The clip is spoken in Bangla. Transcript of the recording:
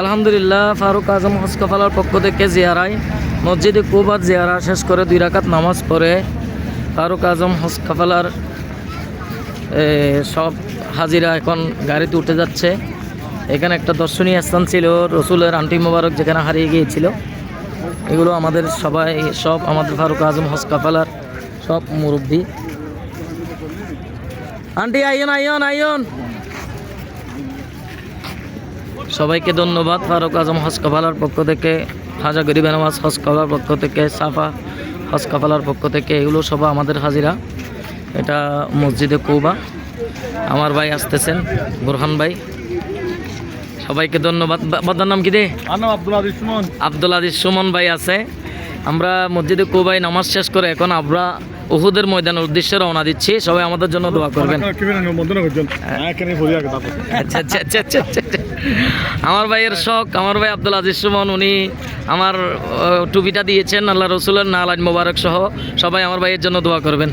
আলহামদুলিল্লাহ, ফারুক আজম হসকফালার পক্ষ থেকে জিয়ারায়, মসজিদে কুবার জিয়ারা শেষ করে দুই রাকাত নামাজ পড়ে ফারুক আজম হসকফালার সব হাজিরা এখন গাড়িতে উঠে যাচ্ছে। এখানে একটা দর্শনীয় স্থান ছিল, রসুলের আন্টি মোবারক যেখানে হারিয়ে গিয়েছিল। এগুলো আমাদের সবাই, সব আমাদের ফারুক আজম হসকাফালার সব মুরব্বী। আন্টি, আইয়ন আইয়ন আইয়ন। সবাইকে ধন্যবাদ। ফারুক আজম হসকাফালার পক্ষ থেকে হাজা গরিব নামাজ হসকাফালার পক্ষ থেকে সাফা হসকাফালার পক্ষ থেকে এগুলো সব আমাদের হাজিরা। এটা মসজিদে কৌবা। আমার ভাই আসতেছেন বুরহান ভাই। সবাইকে ধন্যবাদ। বাদার নাম কি দে আব্দুল আজিজ সুমন। আব্দুল আজিজ সুমন ভাই আছে। আমরা মসজিদে কোবাই নামাজ শেষ করে এখন আমরা উহুদের ময়দানের উদ্দেশ্যে রওনা দিচ্ছি। সবাই আমাদের জন্য দোয়া করবেন। আচ্ছা আচ্ছা আচ্ছা আচ্ছা, আচ্ছা। আমার ভাইয়ের শখ, আমার ভাই আব্দুল আজিজ সুমন, উনি আমার টুপিটা দিয়েছেন, আল্লাহ রসুলের নালাজ মোবারক সহ সবাই আমার ভাইয়ের জন্য দোয়া করবেন।